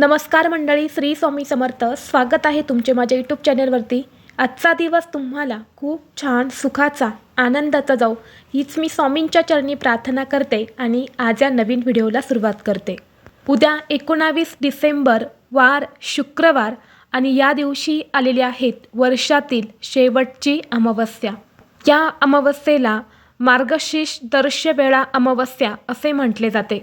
नमस्कार मंडळी श्री स्वामी समर्थ. स्वागत आहे तुमचे माझ्या यूट्यूब चॅनलवरती आजचा दिवस तुम्हाला खूप छान सुखाचा आनंदाचा जाऊ हीच मी स्वामींच्या चरणी प्रार्थना करते आणि आज या नवीन व्हिडिओला सुरुवात करते. उद्या एकोणावीस डिसेंबर वार शुक्रवार आणि या दिवशी आलेल्या आहेत वर्षातील शेवटची अमावस्या. या अमावस्येला मार्गशीर्ष दर्शवेळा अमावस्या असे म्हटले जाते.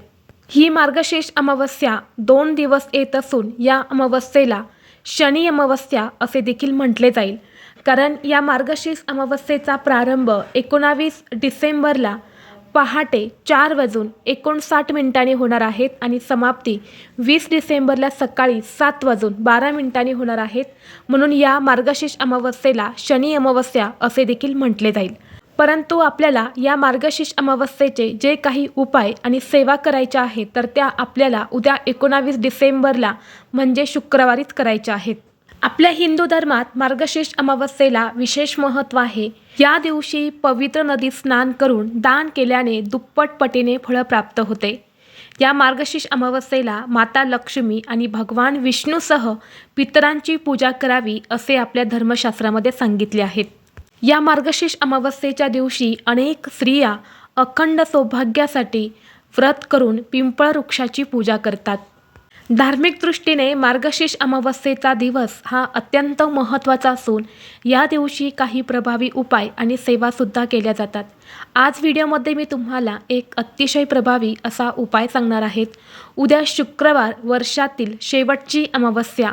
ही मार्गशीर्ष अमावस्या दोन दिवस येत असून या अमावस्येला शनी अमावस्या असे देखील म्हटले जाईल. कारण या मार्गशीर्ष अमावस्येचा प्रारंभ एकोणावीस डिसेंबरला पहाटे चार वाजून एकोणसाठ मिनिटांनी होणार आहेत आणि समाप्ती वीस डिसेंबरला सकाळी सात वाजून बारा मिनिटांनी होणार आहेत. म्हणून या मार्गशीर्ष अमावस्येला शनी अमावस्या असे देखील म्हटले जाईल. परंतु आपल्याला या मार्गशीर्ष अमावस्येचे जे काही उपाय आणि सेवा करायच्या आहेत तर त्या आपल्याला उद्या एकोणावीस डिसेंबरला म्हणजे शुक्रवारीच करायच्या आहेत. आपल्या हिंदू धर्मात मार्गशीर्ष अमावस्येला विशेष महत्त्व आहे. या दिवशी पवित्र नदीत स्नान करून दान केल्याने दुप्पट पटीने फळं प्राप्त होते. या मार्गशीर्ष अमावस्येला माता लक्ष्मी आणि भगवान विष्णूसह पितरांची पूजा करावी असे आपल्या धर्मशास्त्रामध्ये सांगितले आहेत. या मार्गशीर्ष अमावस्येच्या दिवशी अनेक स्त्रिया अखंड सौभाग्यासाठी व्रत करून पिंपळ वृक्षाची पूजा करतात. धार्मिक दृष्टीने मार्गशीर्ष अमावस्येचा दिवस हा अत्यंत महत्त्वाचा असून या दिवशी काही प्रभावी उपाय आणि सेवासुद्धा केल्या जातात. आज व्हिडिओमध्ये मी तुम्हाला एक अतिशय प्रभावी असा उपाय सांगणार आहेत. उद्या शुक्रवार वर्षातील शेवटची अमावस्या.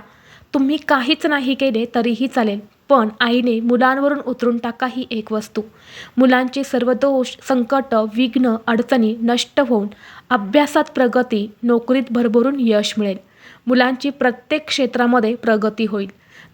तुम्ही काहीच नाही केले तरीही चालेल. पण आईने मुलांवरून उतरून टाका ही एक वस्तू. मुलांचे सर्व दोष संकट विघ्न अडचणी नष्ट होऊन अभ्यासात प्रगती नोकरीत भरभरून यश मिळेल. मुलांची प्रत्येक क्षेत्रामध्ये प्रगती होईल.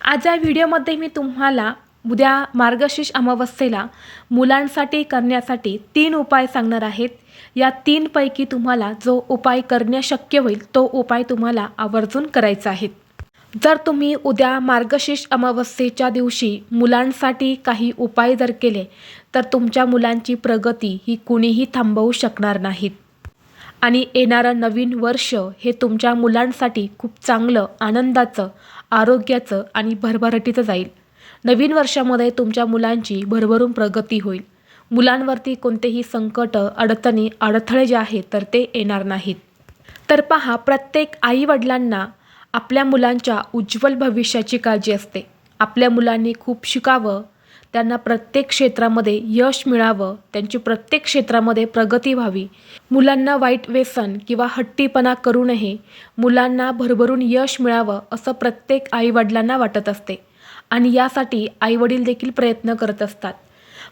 आज या व्हिडिओमध्ये मी तुम्हाला उद्या मार्गशीर्ष अमावस्येला मुलांसाठी करण्यासाठी तीन उपाय सांगणार आहेत. या तीनपैकी तुम्हाला जो उपाय करणे शक्य होईल तो उपाय तुम्हाला आवर्जून करायचा आहे. जर तुम्ही उद्या मार्गशीर्ष अमावस्येच्या दिवशी मुलांसाठी काही उपाय जर केले तर तुमच्या मुलांची प्रगती ही कुणीही थांबवू शकणार नाहीत. आणि येणारं नवीन वर्ष हे तुमच्या मुलांसाठी खूप चांगलं आनंदाचं आरोग्याचं आणि भरभराटीचं जाईल. नवीन वर्षामध्ये तुमच्या मुलांची भरभरून प्रगती होईल. मुलांवरती कोणतेही संकट अडचणी अडथळे जे आहेत तर ते येणार नाहीत. तर पहा प्रत्येक आईवडिलांना आपल्या मुलांच्या उज्ज्वल भविष्याची काळजी असते. आपल्या मुलांनी खूप शिकावं त्यांना प्रत्येक क्षेत्रामध्ये यश मिळावं त्यांची प्रत्येक क्षेत्रामध्ये प्रगती व्हावी. मुलांना वाईट व्यसन किंवा हट्टीपणा करू नये. मुलांना भरभरून यश मिळावं असं प्रत्येक आईवडिलांना वाटत असते. आणि यासाठी आईवडील देखील प्रयत्न करत असतात.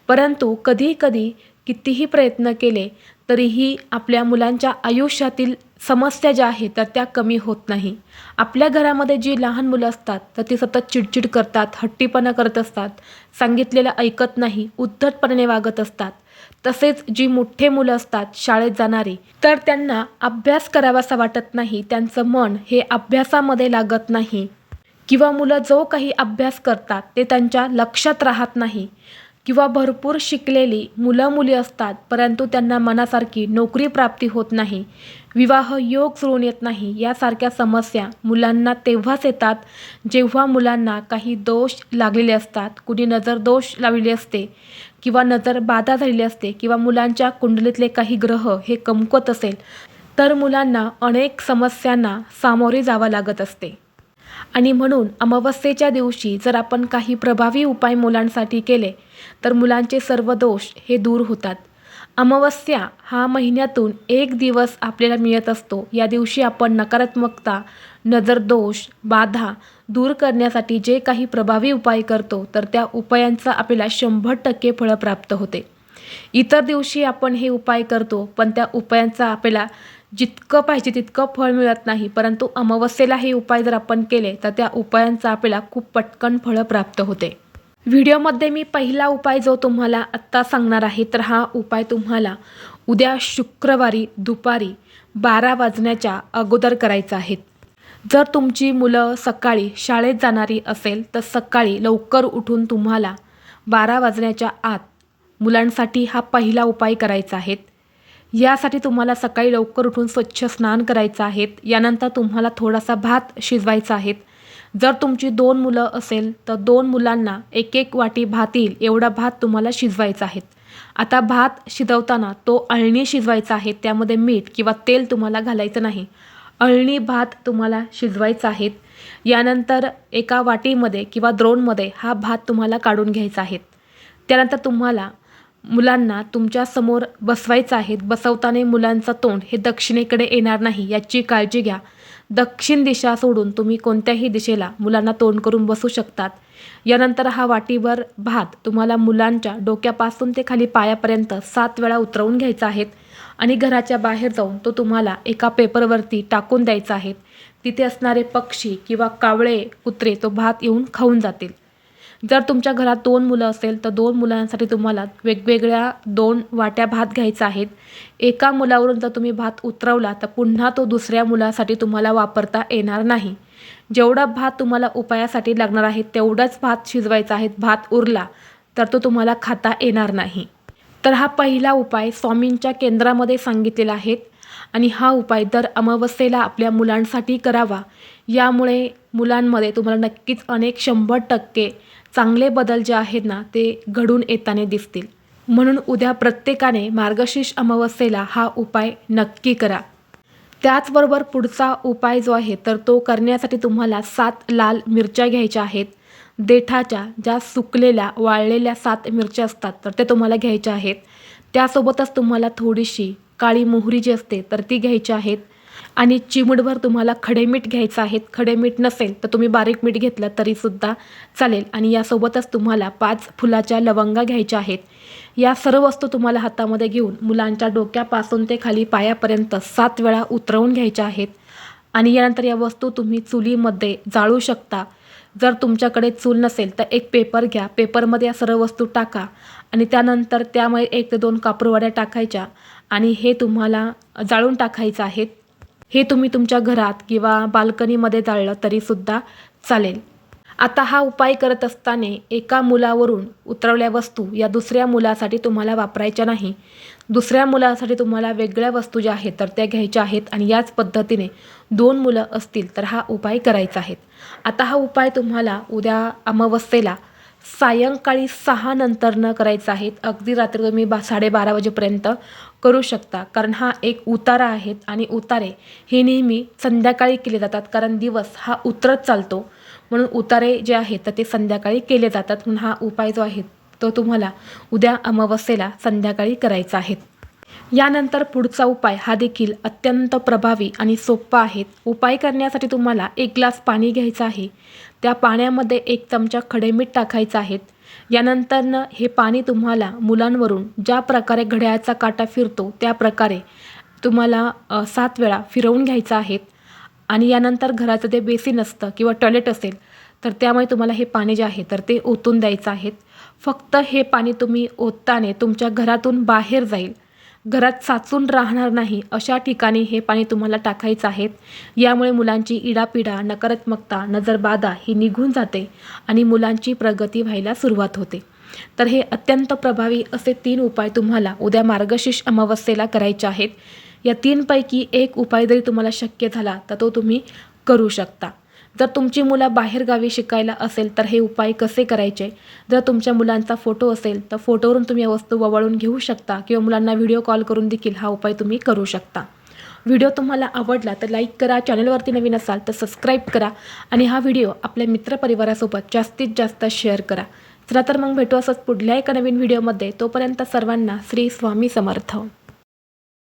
परंतु कधीकधी कितीही प्रयत्न केले तरीही आपल्या मुलांच्या आयुष्यातील समस्या ज्या आहेत तर त्या कमी होत नाही. आपल्या घरामध्ये जी लहान मुलं असतात तर ती सतत चिडचिड करतात हट्टीपणा करत असतात सांगितलेलं ऐकत नाही उद्धटपणे वागत असतात. तसेच जी मोठे मुलं असतात शाळेत जाणारी तर त्यांना अभ्यास करावासा वाटत नाही त्यांचं मन हे अभ्यासामध्ये लागत नाही. किंवा मुलं जो काही अभ्यास करतात ते त्यांच्या लक्षात राहत नाही. किंवा भरपूर शिकलेली मुलं मुली असतात परंतु त्यांना मनासारखी नोकरी प्राप्ती होत नाही विवाह योग जुळून येत नाही यासारख्या समस्या मुलांना तेव्हाच येतात जेव्हा मुलांना काही दोष लागलेले असतात. कुणी नजर दोष लावलेली असते किंवा नजर बाधा झालेली असते किंवा मुलांच्या कुंडलीतले काही ग्रह हे कमकवत असेल तर मुलांना अनेक समस्यांना सामोरे जावं लागत असते. आणि म्हणून अमावस्येच्या दिवशी जर आपण काही प्रभावी उपाय मुलांसाठी केले तर मुलांचे सर्व दोष हे दूर होतात. अमावस्या हा महिन्यातून एक दिवस आपल्याला मिळत असतो. या दिवशी आपण नकारात्मकता नजरदोष बाधा दूर करण्यासाठी जे काही प्रभावी उपाय करतो तर त्या उपायांचा आपल्याला शंभर टक्के फळं प्राप्त होते. इतर दिवशी आपण हे उपाय करतो पण त्या उपायांचा आपल्याला जितकं पाहिजे तितकं फळ मिळत नाही परंतु अमावस्येला हे उपाय जर आपण केले तर त्या उपायांचा आपल्याला खूप पटकन फळं प्राप्त होते. व्हिडिओमध्ये मी पहिला उपाय जो तुम्हाला आत्ता सांगणार आहे तर हा उपाय तुम्हाला उद्या शुक्रवारी दुपारी बारा वाजण्याच्या अगोदर करायचा आहे. जर तुमची मुलं सकाळी शाळेत जाणारी असेल तर सकाळी लवकर उठून तुम्हाला बारा वाजण्याच्या आत मुलांसाठी हा पहिला उपाय करायचा आहे. यासाठी तुम्हाला सकाळी लवकर उठून स्वच्छ स्नान करायचं आहे यानंतर तुम्हाला थोडासा भात शिजवायचा आहे जर तुमची दोन मुलं असेल तर दोन मुलांना एक एक वाटी भात येईल. एवढा भात तुम्हाला शिजवायचा आहे आता भात शिजवताना तो अळणी शिजवायचा आहे. त्यामध्ये मीठ किंवा तेल तुम्हाला घालायचं नाही. अळणी भात तुम्हाला शिजवायचा आहे यानंतर एका वाटीमध्ये किंवा द्रोणमध्ये हा भात तुम्हाला काढून घ्यायचा आहे त्यानंतर तुम्हाला मुलांना तुमच्यासमोर बसवायचं आहे बसवताना मुलांचं तोंड हे दक्षिणेकडे येणार नाही याची काळजी घ्या. दक्षिण दिशा सोडून तुम्ही कोणत्याही दिशेला मुलांना तोंड करून बसू शकतात. यानंतर हा वाटीवर भात तुम्हाला मुलांच्या डोक्यापासून ते खाली पायापर्यंत सात वेळा उतरवून घ्यायचा आहेत आणि घराच्या बाहेर जाऊन तो तुम्हाला एका पेपरवरती टाकून द्यायचा आहे. तिथे असणारे पक्षी किंवा कावळे कुत्रे तो भात येऊन खाऊन जातील. जर तुमच्या घरात दोन मुलं असेल तर दोन मुलांसाठी तुम्हाला वेगवेगळ्या दोन वाट्या भात घ्यायचा आहेत. एका मुलावरून जर तुम्ही भात उतरवला तर पुन्हा तो दुसऱ्या मुलासाठी तुम्हाला वापरता येणार नाही. जेवढा भात तुम्हाला उपायासाठी लागणार आहे तेवढाच भात शिजवायचा आहे. भात उरला तर तो तुम्हाला खाता येणार नाही. तर हा पहिला उपाय स्वामींच्या केंद्रामध्ये सांगितलेला आहे आणि हा उपाय दर अमावस्येला आपल्या मुलांसाठी करावा. यामुळे मुलांमध्ये तुम्हाला नक्कीच अनेक शंभर टक्के चांगले बदल जे आहेत ना ते घडून येताना दिसतील. म्हणून उद्या प्रत्येकाने मार्गशीर्ष अमावस्येला हा उपाय नक्की करा. त्याचबरोबर पुढचा उपाय जो आहे तर तो करण्यासाठी तुम्हाला सात लाल मिरच्या घ्यायच्या आहेत. देठाच्या ज्या सुकलेल्या वाळलेल्या सात मिरच्या असतात तर ते तुम्हाला घ्यायच्या आहेत. त्यासोबतच तुम्हाला थोडीशी काळी मोहरी जी असते तर ती घ्यायची आहेत. आणि चिमूटभर तुम्हाला खडे मीठ घ्यायचं आहे. खडे मीठ नसेल तर तुम्ही बारीक मीठ घेतलं तरीसुद्धा चालेल. आणि यासोबतच तुम्हाला पाच फुलाच्या लवंगा घ्यायच्या आहेत. या सर्व वस्तू तुम्हाला हातामध्ये घेऊन मुलांच्या डोक्यापासून ते खाली पायापर्यंत सात वेळा उतरवून घ्यायच्या आहेत. आणि यानंतर या वस्तू तुम्ही चुलीमध्ये जाळू शकता. जर तुमच्याकडे चूल नसेल तर एक पेपर घ्या. पेपरमध्ये या सर्व वस्तू टाका. आणि त्यानंतर त्यामुळे एक ते दोन कापूरवाड्या टाकायच्या. आणि हे तुम्हाला जाळून टाकायचं आहेत. हे तुम्ही तुमच्या घरात किंवा बाल्कनीमध्ये जाळलं तरीसुद्धा चालेल. आता हा उपाय करत असताना एका मुलावरून उतरवल्या वस्तू या दुसऱ्या मुलासाठी तुम्हाला वापरायच्या नाही. दुसऱ्या मुलासाठी तुम्हाला वेगळ्या वस्तू ज्या आहेत तर त्या घ्यायच्या आहेत आणि याच पद्धतीने दोन मुलं असतील तर हा उपाय करायचा आहे. आता हा उपाय तुम्हाला उद्या अमावस्येला सायंकाळी सहा नंतर न करायचा आहे अगदी रात्री तुम्ही बा साडेबारा वाजेपर्यंत करू शकता. कारण हा एक उतारा आहे आणि उतारे हे नेहमी संध्याकाळी केले जातात. कारण दिवस हा उतरत चालतो. म्हणून उतारे जे आहेत तर ते संध्याकाळी केले जातात. म्हणून हा उपाय जो आहे तो तुम्हाला उद्या अमावस्येला संध्याकाळी करायचा आहे. यानंतर पुढचा उपाय हा देखील अत्यंत प्रभावी आणि सोपा आहे. उपाय करण्यासाठी तुम्हाला एक ग्लास पाणी घ्यायचं आहे. त्या पाण्यामध्ये एक चमचा खडे मीठ टाकायचं आहे. यानंतरनं हे पाणी तुम्हाला मुलांवरून ज्या प्रकारे घड्याळाचा काटा फिरतो त्या प्रकारे तुम्हाला सात वेळा फिरवून घ्यायचं आहे. आणि यानंतर घराचं ते बेसिन असतं किंवा टॉयलेट असेल तर त्यामुळे तुम्हाला हे पाणी जे आहे तर ते ओतून द्यायचं आहे. फक्त हे पाणी तुम्ही ओतताने तुमच्या घरातून बाहेर जाईल. घरात साचून राहणार नाही अशा ठिकाणी हे पाणी तुम्हाला टाकायचं आहे. यामुळे मुलांची इडापिडा नकारात्मकता नजरबाधा ही निघून जाते आणि मुलांची प्रगती व्हायला सुरुवात होते. तर हे अत्यंत प्रभावी असे तीन उपाय तुम्हाला उद्या मार्गशीर्ष अमावस्येला करायचे आहेत. या तीनपैकी एक उपाय जरी तुम्हाला शक्य झाला तर तो तुम्ही करू शकता. जर तुमची मुलं बाहेरगावी शिकायला असेल तर हे उपाय कसे करायचे? जर तुमच्या मुलांचा फोटो असेल तर फोटोवरून तुम्ही या वस्तू ववाळून घेऊ शकता किंवा मुलांना व्हिडिओ कॉल करून देखील हा उपाय तुम्ही करू शकता. व्हिडिओ तुम्हाला आवडला तर लाईक करा चॅनलवरती नवीन असाल तर सबस्क्राईब करा आणि हा व्हिडिओ आपल्या मित्रपरिवारासोबत जास्तीत जास्त शेअर करा. चला तर मग भेटू असंच पुढल्या एका नवीन व्हिडिओमध्ये. तोपर्यंत सर्वांना श्री स्वामी समर्थ.